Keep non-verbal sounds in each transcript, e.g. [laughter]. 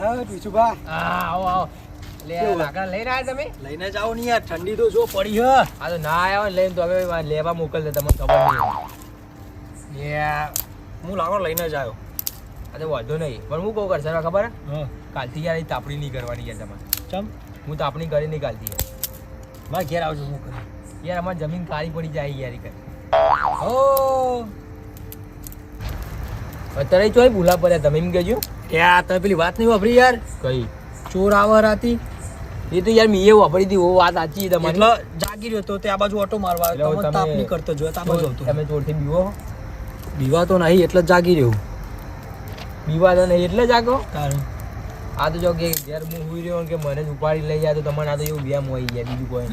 હા વિશુભા હા આવો આવો. લે? લાકડા લઈને આવ્યા તમે? લઈને જાઓ ને યાર ઠંડી તો જો પડી હ. આ તો ના આવ્યા હોય ને લઈને તો હવે લેવા મોકલશે તમને ખબર નહીં હું લાકડો લઈને જ આવ્યો આ વાંધો નહીં. પણ હું કહું કરશે ખબર? હે? કાલથી યાર તાપણી નહીં કરવાની યાર તમારે. ચમ? હું તાપણી કરી નહીં કાલથી યાર. મારા ઘેર આવજો હું કરું. યાર અમારી જમીન કાળી પડી જાય યાર ઈ કરી ઓ અત્યારે ચોય ભૂલા પડ્યા તમે એમ કહેજો. યાર તમે પેલી વાત નહીં વાપરી યાર. કઈ? ચોર આવે રાતી. એ તો યાર મેં એ વાપરી હતી વાત સાચી તમારી. એટલે જાગી રહ્યો તો તે આ બાજુ ઓટો મારવા. તમે- તાપ નહીં કરતો જો આ બાજુ આવતો. તમે ચોરથી બીવો બીવા તો નહીં એટલે જ જાગી રહ્યો. બીવા તો નહીં એટલે જ આગો આ તો જો કે ઘેર હું હુઈ રહ્યો કે મને જ ઉપાડી લઈ જાય તો તમારે આ તો એવું વ્યામ હોય યાર બીજું કોઈ.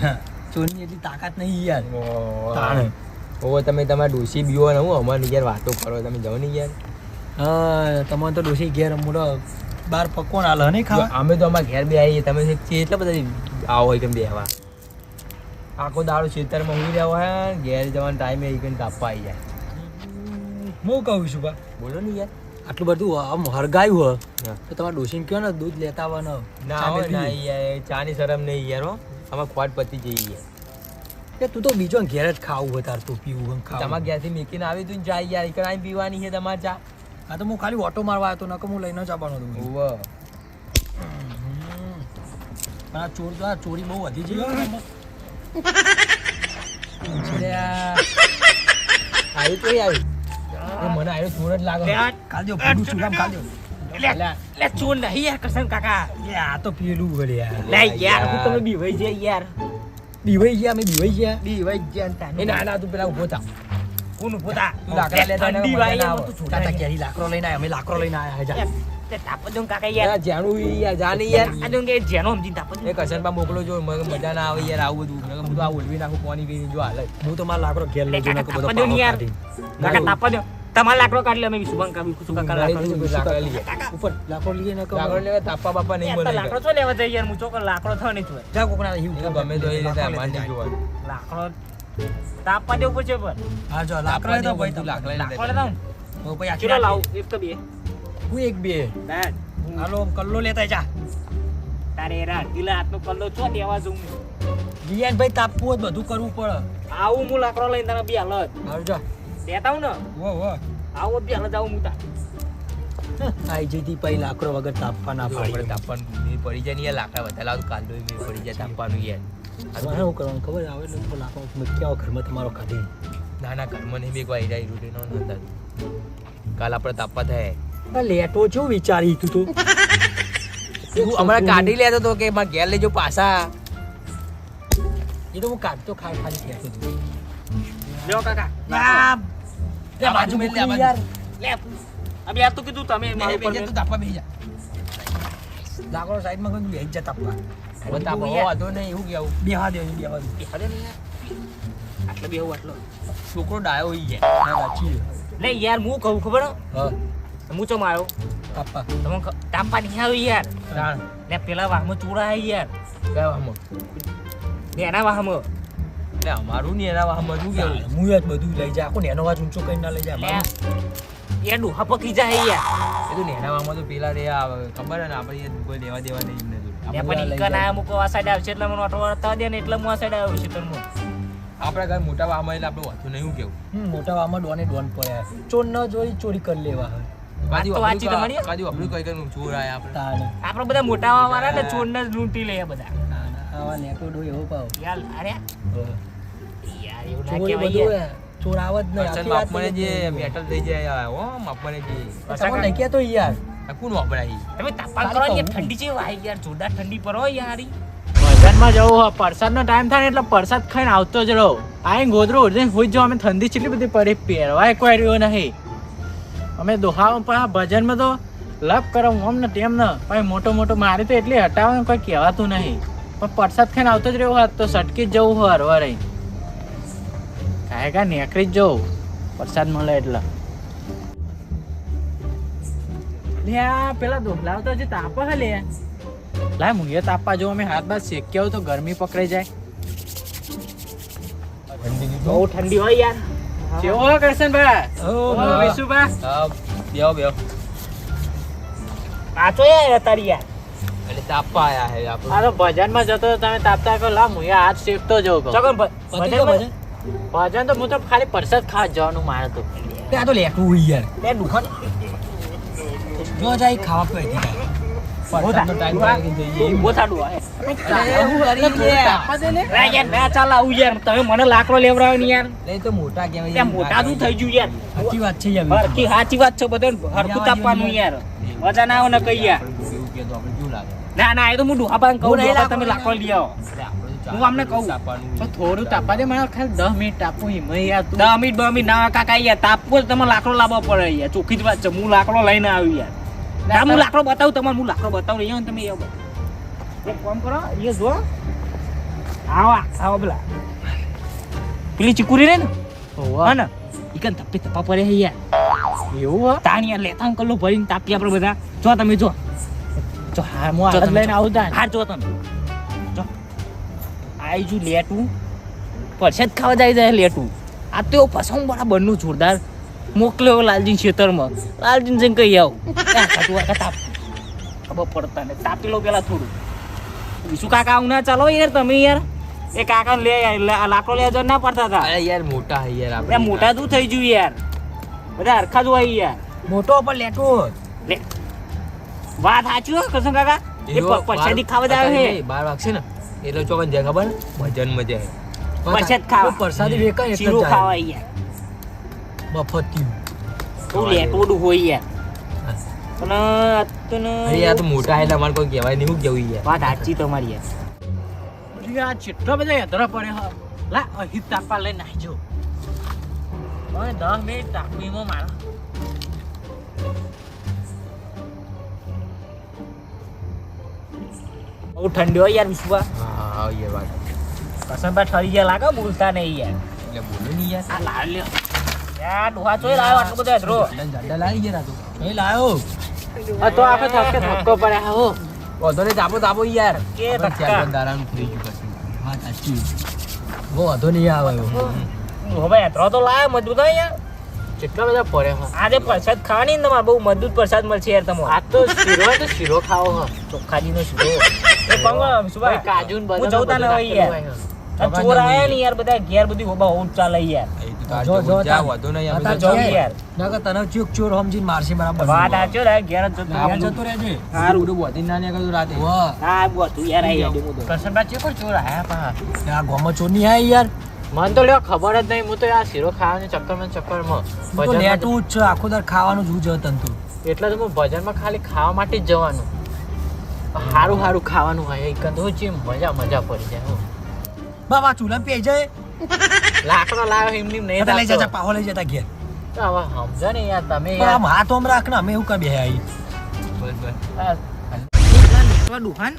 ચોરની એટલી તાકાત નહીં યાર. તાણે. તમે તમારા ડોસી બીવો ને હું અમારી યાર વાતો કરો તમે જાઓ ને યાર. હા તમારે તો ડોસી ઘેર મૂળ બાર પકવાન આલે નહીં ખાવા? અમે તો અમારા ઘેર બે આવીએ તમે એટલા બધા આવો હોય કેમ બેહવા? આખો દાડો ખેતરમાં ઉડી રહ્યા હોય ઘેર જવાનો ટાઈમે એ કઈ કાપવા આવી જાય. હું કહું છું બા. બોલો ને યાર. આટલું બધું આમ હરગાયું હોય હા. તો તમારા ડોસીને કહો ને દૂધ લેતા આવવાનો? ના ચા હોય ને ના. યાર ચાની શરમ નહીં યાર હો. અમારે ખોટ પતી જઈ ગયા એ તું તો બીજો ઘેર જ ખાવું હોય તાર તું પીવું ખાવું તમારા ઘેરથી મેકીને આવી તું જાય યાર એક પીવાની છે તમારે ચા. હા તો હું ખાલી ઓટો મારવા આવ્યો તો નકર હું લઈને જ આવવાનો હતો પણ આ ચોર તો આ ચોરી બહુ વધી ગઈ હો આમાં. એટલે આ. તો આવ્યું મને આવ્યો ચોર જ લાગે. કામ એટલે ચોર નહીં યાર કસન કાકા. આ તો પેલું વળે યાર. લે યાર હું તમે બીવાઈ જાય યાર. બીવાઈ ગયા અમે બીવાઈ ગયા. બીવાઈ ગયા ને તાનું. ના ના તું પેલા ઊભો થા. કોણ ઊભો થા? તું લાકડા લેતા ઠંડી વાય. તું છોકરા તાતા ને. કેરી લાકડો લઈને આવ્યા અમે લાકડો લઈને આવ્યા જા. તે તાપો કાકા યાર. યાર જાણું યાર જા યાર. આ કે જેનો સમજીને તાપો એ કસન મોકલો જો મને મજા ના આવે યાર આવું બધું. હું તો આ ઓલવી નાખું પાણી પીને જો હાલે. હું તો મારા લાકડો ઘેર લઈ જઈને બધો તાપો દો ને પાવો યાર. કાકા તાપો દો તમારો લાકડો કાઢ લે અમે લાકડો લાકડો લઈ લાકડો લઈ કાકા. ઉપર લાકડો લઈએ ને લાકડો લેવા તાપા બાપા નહીં યાર, લાકડો છો લેવા જાય યાર હું ચોક્કસ લાકડો થયો છું જા કોકના હિવ ગમે તો એ રીતે અમારે નહીં જોવાનું. લાકડો તાપવા દેવું પડશે પણ. હા જો લાકડા તો ભાઈ તું લાકડો લાકડા તો ભાઈ આખી ચલો લાવ એક તો બે. હું એક બે. બેન. હાલો કલ્લો લેતા જા. તારે એરા દિલા હાથનો કલ્લો છો દેવા જઉં લિયાન ભાઈ તાપવું જ બધું કરવું પડે. આવું હું લાકડો લઈને તને બે હાલત હાલ જા. દેતા હું ને? વો વો આવો બે હાલત આવું હું તા આઈ જઈતી પછી લાકડો વગર તાપવા ના પડે તાપવાનું પડી જાય ને લાકડા વધારે લાવ કાલ પડી જાય તાપવાનું યાર. હવે શું કરવાનું ખબર આવે એટલે તો લાકડો મૂક્યા ઘરમાં તમારો કાઢી ના ના ઘરમાં નહીં બેગવા હીરા રૂટી નો નતા કાલ આપણે તાપવા થાય. લેટો જો વિચારી તું તો. તું હમણાં કાઢી લેતો તો કે મારે ઘેર લેજો પાછા. એ તો હું કાઢતો ખાલી ખાલી કહેતો હતો લ્યો કાકા. લે, બાજુ મે લે. યાર. લે. આ બે તો કીધું તમે મારું જા, તું તાપવા બેહી જા. લાકડો સાઈડમાં કોઈ બેહી જા તાપવા યાર. વાંધો નહીં એવું કેવું? બેહવા દે બેહવા દે બે હાલે ને યાર. આટલો બેહું આટલો. છોકરો ડાયો હોય જાય ના સાચી. લે યાર હું કહું ખબર હે? ચમ આવ્યો તાપવા તમે તાપવા નહીં આવ્યો યાર. લે પેલા વાહમાં ચોરા આવી યાર. કયા વાહમાં. બેના વાહમાં. એટલે અમારું ને એના વાહમાં શું કેવું? હું જ બધું લઈ જાય આખો નેનો વાજ ઊંચો કરીને ના લઈ જાય લે. યાર ડોહા પકડી જાય યાર. એ તો નેના વાહમાં તો પેલા રે ખબર ને આપણે યાર કોઈ લેવા દેવા નહીં. આપણે પણ લઈ ઈકન જાય. આયા આ સાઈડ આવશે એટલે મને ઓટો વળતા દે ને એટલે હું આ સાઈડ આવ્યો છું તને આપણા ઘર મોટા વાહમાં એટલે આપણે વાંધો નહીં કેવું? મોટા વામાં ડોને ડોન પડ્યા ચોર ન જોઈ ચોરી કરી લેવા બધા મોટા વાળા ને લૂંટી લે બધા. આવા નેટો ડો એવો પાવ. યાર અરે. યાર એવું ના કહેવાય બધું યાર. હે. ચોર આવ નહીં. પર્સન આખી રાત માપવાને જે મેટલ થઈ જાય હો માપવાને જે નહીં કહેતો યાર. કોણ વાપરાય તમે તાપમાન કરો ને યાર ઠંડી છે વાય યાર જોરદાર ઠંડી પર હોય યાર ભજનમાં જવું હોય પરસાદનો ટાઈમ થાય ને એટલે પ્રસાદ ખાઈને આવતો જ રહો. આ ગોદરો ઉડીને હોઈ જાવ અમે ઠંડી કેટલી બધી પડી પહેરવાય કોઈ રહ્યો નહીં. અમે દોહા પણ આ ભજનમાં તો લપ કરો આમ ને તેમ ને. પણ મોટો મોટો મારી તો એટલી હટાવે ને કોઈ કહેવાતું નહીં. પણ પરસાદ ખાઈને આવતો જ રહ્યો હોત તો સટકી જ જવું હોય રહી કાંઈ કાંઈ નેકરી જ જવું. પરસાદ મળે એટલે. લે આ પેલા દોહલાવ તો હજી તાપ હે લે. લાય મુંગે તાપવા જો અમે હાથ બાદ હોય તો ગરમી પકડાઈ જાય. બહુ ઠંડી હોય યાર. કેવો હોય ઓ, ઓ, હા. બેહો બેહો. પાછો યાર તારી યાર. એટલે તાપવા આયા હે આપણે. આ તો ભજનમાં જતો તો તમે તાપતા કહો લા હું હાથ શેકતો જવું કહું. ચોકન ભજન. ભજન? તો હું તો ખાલી પરસાદ ખાવા જવાનું મારે તો. આ તો લેટવું યાર. લે જો જાય ખાવા કોઈ તમે મને લાકડો લેવડાવ્યો ને યાર. એ તો મોટા મોટા શું થઈ ગયું યાર? સાચી વાત છે સાચી વાત છે બધે તાપવાનું યાર. મજા ના આવે ને કઈ યાર. ના ના એ તો હું ડોહાબાને કહું તમે લાકડો લઈ આવો. હું અમને કહું. તો થોડું તાપવા દે મને ખાલી દસ મિનિટ તાપવું એમ યાર તું. દસ મિનિટ બે મિનિટ ના કાકા યાર તાપવો તમે લાકડો લાવવા પડે યાર ચોખ્ખી જ વાત છે હું લાકડો લઈને આવ્યું યાર. ના હું લાકડો બતાવું તમારે હું લાકડો બતાવું અહીંયા તમે કરો એ જો આવા આવો પેલા. પેલી ચીકુરી રે ને? હા ને? તપી તપા પડે યાર. એવું હો? તાણી યાર લેતા અંકલો ભરીને તાપી આપણે બધા. જો તમે જો. જો હા હું લઈને આવું તા હા જો તમે. આઈ જુ લેટું. પરસેદ ખાવા જાય જાય લેટું. આ તો એવો ફસાવું બરાબરનું જોરદાર. મોકલ્યો લાલજી ખેતરમાં. લાલજી જઈને કહી આવું. તાપ? ખબર પડતા ને. તાપી લો પેલા થોડું. બીજું કાકા આવું ના ચાલો યાર તમે યાર. એ કાકા લે લે- લાકડો લેવા જવા ના પડતા હતા. અરે યાર મોટા હે યાર આપણે મોટા શું થઈ ગયું યાર. બધા હરખા જ હોય યાર. મોટો પણ લેટો લે. વાત સાચી કસમ કાકા? એ પરસાદી ખાવા જાય હે. બાર વાગશે ને. એટલે ચોકન જાય ખબર? ભજન મજા આવે. પરસાદ ખાવા. પ્રસાદી વેકાય એટલે જાય. ખાવા હોય યાર. પણ તો ને અરે યાર તો મોટા હે એટલે અમારે કોઈ કહેવાય નહીં હું કેવું યાર? વાત સાચી તમારી યાર. આ ચેટલો બધો યંત્ર પડે હ. લા અહીં તાપા લઈને નાખજો હવે દસ મિનિટ તાપવીમાં મારા. બહુ ઠંડી યાર વિશ્વા હા હા યાર વાત. કસમ પર ઠરી ગયા લાગે બોલતા નહીં યાર. એટલે બોલો નહીં યાર. આ લાલ લ્યો. યાર ડોહા ચોય લાવ્યો આટલો બધો હેદરો જાડા લાવી આ તો એ લાયો. હા તો આપણે થપકે થપકો પડે હા. હો વધો ને તાપો તાપો યાર. કે ધક્કા. દાડાનું થઈ ગયું કશું હા સાચી. બહુ વાંધો નહીં આવે હવે ભાઈ તો લાવ્યો મજબૂત યાર. કેટલા બધા પડે હ આજે પ્રસાદ ખાવાની ને તમારે બહુ મજબૂત પ્રસાદ મળશે યાર તમારે આ તો શીરો તો શીરો ખાવો હ. ચોખ્ખાજીનો શીરો. એ પંગો વિશુભાઈ કાજુ ને હું બદામ ન હોય યાર. ચોર આયા ને યાર બધા ઘેર બધી હોબા હોમ ચાલે યાર. જો, જો. નહીં અમે તો યાર. નકર તને ચૂક ચોર સમજીને મારશે બરાબર. વાત સાચો રે ઘેર જતો ઘેર જતો રહેજે. સારું બધું વધીને ના નીકળતું રાતે. હા બધું યાર આઈ યાર કરશનભાઈ ચોર આયા પા આ ગામમાં ચોર નહીં આય યાર. મને તો લ્યો ખબર જ નહીં હું તો આ શીરો ખાવાની ચક્કરમાં ચક્કરમાં ભજન લેટું જ છે આખો દર ખાવાનું જ જ તને એટલે તો હું ભજનમાં ખાલી ખાવા માટે જ જવાનું. સારું સારું ખાવાનું હોય એક તો છે મજા મજા પડી જાય હો. બાબા ચૂલા પી જાય. લાકડો લાવ્યો એમની નહીં લઈ જતા. પાહો લઈ જતા ઘેર. તો હવે સમજો ને યાર તમે આમ હાથ ઓમ રાખ ને અમે એવું કઈ બે આવી બસ બસ. દુકાન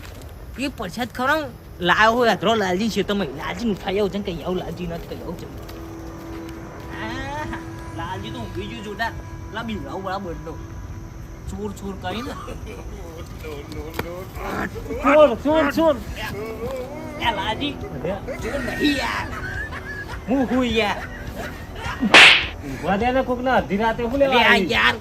એ પ્રસાદ ખવડાવ? લાવ્યો હોય અધરો લાલજી છે તમે લાલજી ઉઠાઈ આવું છે કઈ આવું લાલજી નથી કઈ આવું છે લાલજી તો ઊંઘી ગયું જોરદાર લા બીવડાવું બરાબર નો ચોર ચોર કરીને ચોર ચોર ચોર એ લાલજી ચોર નહીં યાર હું હું યાર ઊંઘવા દે ને કોક ને અડધી રાતે લે લેવા યાર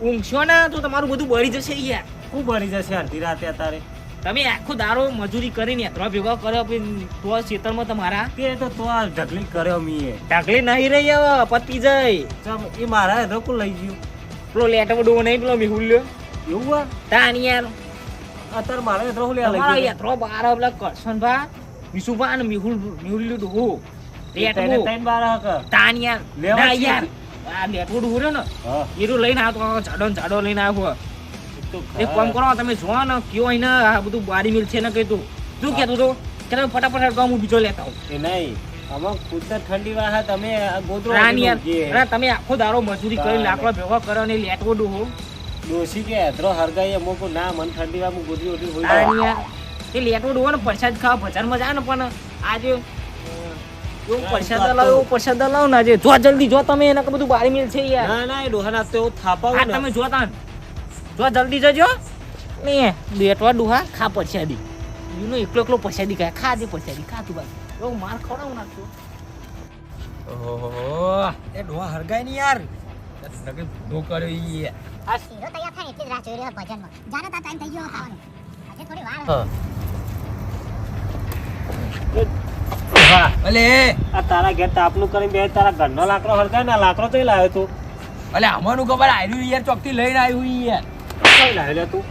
ઊંઘશો ને તો તમારું બધું બળી જશે યાર શું ભરી જશે અડધી રાતે અત્યારે તમે આખો દારો મજૂરી કરીને યાત્રા ભેગો કર્યો પછી તો ખેતરમાં તમારા? તે તો તો આ ઢગલી કર્યો મીએ. ઢગલી નહીં રહી હવે પતી જાય. એ મારા રકુ લઈ ગયું? પેલો લેટો ડોવો નહીં પેલો મિહુલ્યો એવું આ તાની યાર અત્યારે મારે શું લેવા લઈ યાત્રો બાર પેલા કરશનભા વિશુભા અને મિહુલ મિહુલ્યો ડોહો. તેને લેટવો ત્રણ બાર હક તાન યાર લેવા યાર. આ લેટવો ડોહો રહ્યો ને એરું લઈને આવતો જાડો ઝાડો જાડો લઈને આવ્યો એ એક કામ કરો તમે જો ને કયો અહીં આ બધું બારી મિલ છે ને કીધું શું કહેતું તો કે તમે ફટાફટ ગામ હું બીજો લેતા આવું. એ નહીં આમાં કુદરત ઠંડી વાહે તમે ગોદરો તમે આખો દારો મજૂરી કરી લાકડો ભેગો કરો ને લેટવો ડોહો. ડોશી કે હરગાઈ અમુક ના મન ઠંડી વાહ ગોદરી ઓઢી એ લેટવો ડોહો ને પ્રસાદ ખાવા બજારમાં જાય ને પણ આજે પ્રસાદ લાવો ને આજે. જો જલ્દી જો તમે એના બધું બારી મિલ છે યાર. ના ના એ ડોહાના તો એવું તમે જોતા ને. જો જલ્દી જજો. ને બેટવા ડોહા ખા પ્રસાદી યુનો એકલો એકલો પછી ખાય. ખા દે પ્રસાદી ખા તું બાજુ એવું માર ખવડાવું નાખ્યો ઓહો. એ ડોહા હરગાય નહીં યાર. નકર ધંધો કર્યો ઈ. આ હીરો તૈયાર થાય એટલે જ રાહ જોઈ રહ્યો ભજનમાં. જાણે તા ટાઈમ થઈ ગયો ખાવાનો. આજે થોડી વાર હા. અલે. આ તારા ઘેર તાપનું કરીને બે તારા ઘરનો લાકડો હળગાય ને લાકડો તો લાવ્યો તું. અલે આમાંનું ખબર આયરું યાર ચોકથી લઈને આવ્યું ઈ યાર. કઈ લાવ્યો તું?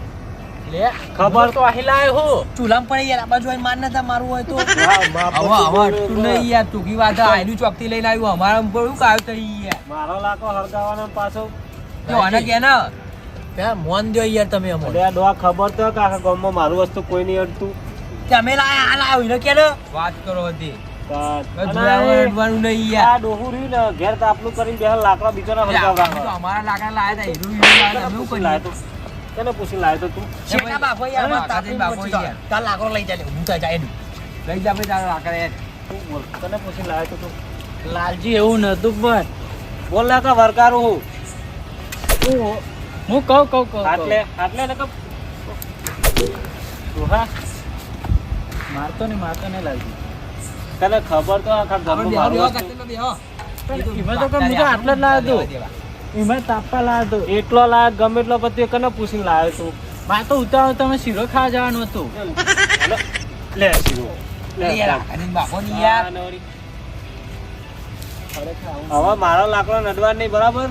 લે ખબર? તો અહીં લાયો હું. ચૂલામ પણ યાર આ બાજુ આઈને માર નતા મારવું હોય તો. [laughs] હા, બાપ હવે હવે તું. નહીં યાર ટૂંકી વાત છે. આયરું લઈને આવ્યું અમારા ઉપર શું કાયું તો યાર. મારો લાકડો હળગાવાનો પાછો. જો આને કે ને પેલા મોન દો યાર તમે અમને. અરે આ ખબર તો કે ગામમાં મારું વસ્તુ કોઈ નહીં અડતું તમે લાયા આ લાવ્યો એને કે વાત કરો હતી ને ઘેર તાપલું કરીને બે લાકડા અલે હળગાવવાનો. અમારા લાકડા લાયા હતા પૂછી લાવ્યો તું? તો? તું શેઠા બાપો યાર? હા, માર બાપો યાર. તાર લાકડો લઈ જાય હું તો જાય લઈ જા ભાઈ તારા લાકડા યાર. તું બોલ કને પૂછી લાવ્યો તો તું? લાલજી એવું નતું પણ. બોલ ના કે વરકારું હું. હું હું. કહું કહું કહું આટલે આટલે ને કે ડોહા મારતો ને મારતો ને લાલજી. તને ખબર તો આખા ગામમાં મારું તો કે હું તો આટલો જ લાવ્યો દેવા, એમાં તાપવા લાવ્યો હતો. એટલો લાયક ગમે એટલો પછી એક પૂછીને લાવ્યો તું. મારે તો ઉતાવળ તમે શીરો ખાવા જવાનું હતું. લે, લે શીરો. હવે મારો લાકડો નડવા નહીં બરાબર?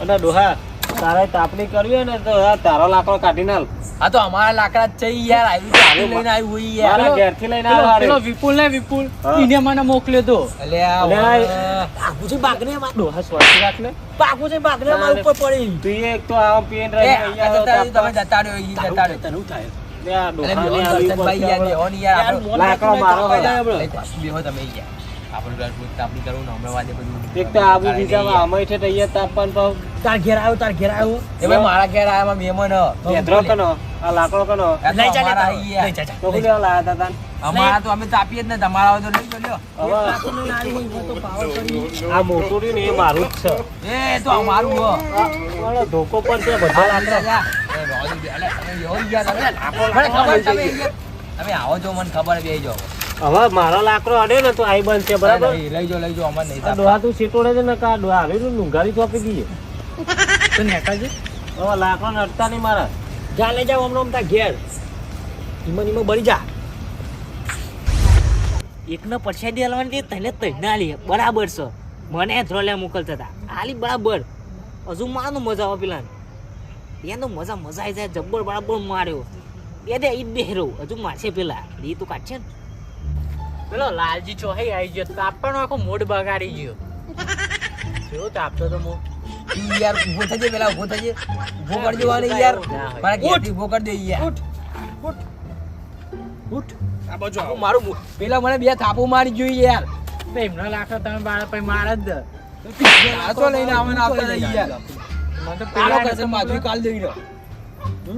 અને ડોહા. તારે તાપણી કરવી હોય ને તો તારો લાકડો કાઢી નાલ હા તો અમારા લાકડા જ છે યાર. આવ્યું તો લઈને આવ્યું હોય યાર. ઘેરથી લઈને આવ્યો પેલો વિપુલ ને વિપુલ. ઇને મને મોકલ્યો તો. એટલે અલ્યા, વાહ. બાપુજી બાગને માર ડોહા સ્વાથી રાખ ને બાપુજી બાગને માં ઉપર પડી. તું એક તો આ પેન રહી અહીંયા તમે જતાડ્યો ઈ જતાડ્યો તને શું થાય. અલે, ડોહાને બેહો, આવી દર્શનભાઈ યાર, યાર, યાર, લાકડો મારો બેહો તમે યાર. આપણે રાજપૂત તાપણી કરવું ને હમણાં વાદે બધું એક તો આબુ કરાય બીજામાં નહીં છે તો તાપવાનું પાછું. તાર ઘેર આવ્યો તાર ઘેર આવ્યો. એ ભાઈ મારા ઘેર આયા મહેમાન. કનો આ લાકડો કનો લઈ. તો લાયા તા અમારા તો અમે તાપીએ જ ને તમારા તો લઈ જો હવે આ મોટું રહ્યું ને એ મારું જ છે એ તો અમારું હ. ધોકો છે બધા લાકડા યાર. તમે આવો છો મને ખબર બે જો હવે મારો લાકડો અડે ને તો આઈ બન છે બરાબર? લઈ જો લઈ જો અમાર નહીં. ડોહા તું સીટોડે છે ને કા ડોહા હારી તો આપી દઈએ. તો નેકાજે હવે લાકડો નડતા નહીં મારા. જા લઈ જાવ હમણાં તાર ઘેર. ઈમો ઈમો બળી જા. એકનો પરસાદી હલવાની તને તઈને લે બરાબર છે. મને ધ્રોલે મોકલતા હતા આલી બરાબર. હજુ માનું મજા આવે પેલા એનો મજા મજા આવી જાય જબ્બર બરાબર માર્યો. બે દે ઈ બેહરો. હજુ મારશે પેલા. એ તો કાઢશે ને. પેલો લાલજી ચોહી આવી ગયો. તાપવાનો આખો મૂડ બગાડી ગયો. કેવો તાપતો તો મો યાર ઊભો થજે પેલા ઊભો થજે. ઊભો કરજો આને યાર. મારા ઘેરથી ઊભો કરી દે યાર. ઉઠ. આ બાજુ આવો. મારું પેલા મને બે થાપો મારી ગયું યાર. બે એમનો લાખો તમે બાળ પે મારા જ દે લઈને આવવાનો આવતા નહીં યાર. મને તો પેલો પેલા કરશે માધુરી કાલ દેવી રહ્યો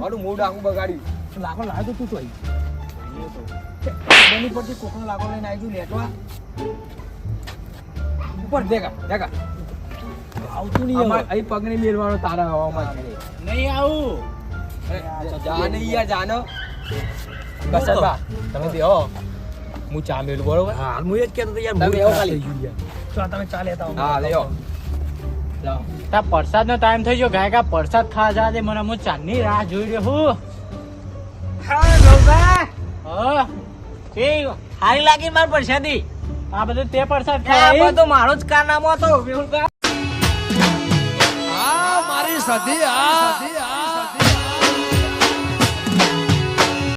મારું મૂડ આખું બગાડ્યું. લાખો લાવ્યો તું તો અહીં. બની પરથી કોકનો લાકડો લઈને આવી છું લેટવા. ઉપર દેખા દેખા. આવતું નહીં અહીં પગને મેલવાનો તારા હવામાં નહીં આવું. જા યાર જાનો. કસરબા તમે બેહો હું ચા મેલું બરોબર? હા હું એ જ કહેતો યાર તમે મૂડ ખાલી. થઈ ગયું યાર. ચાલ તમે ચા લેતા હા લેવો તા પ્રસાદ નો ટાઈમ થઈ ગયો. ગાય કા પ્રસાદ ખાવા જા દે. મને હું ચાંદની રાહ જોઈ રહ્યો હું. હા. હારી લાગી માર પરસાદી. આ બધું તે પ્રસાદ આ ખાય. બધો મારો જ કારનામો હતો વિપુલભાઈ મારી સદી આ.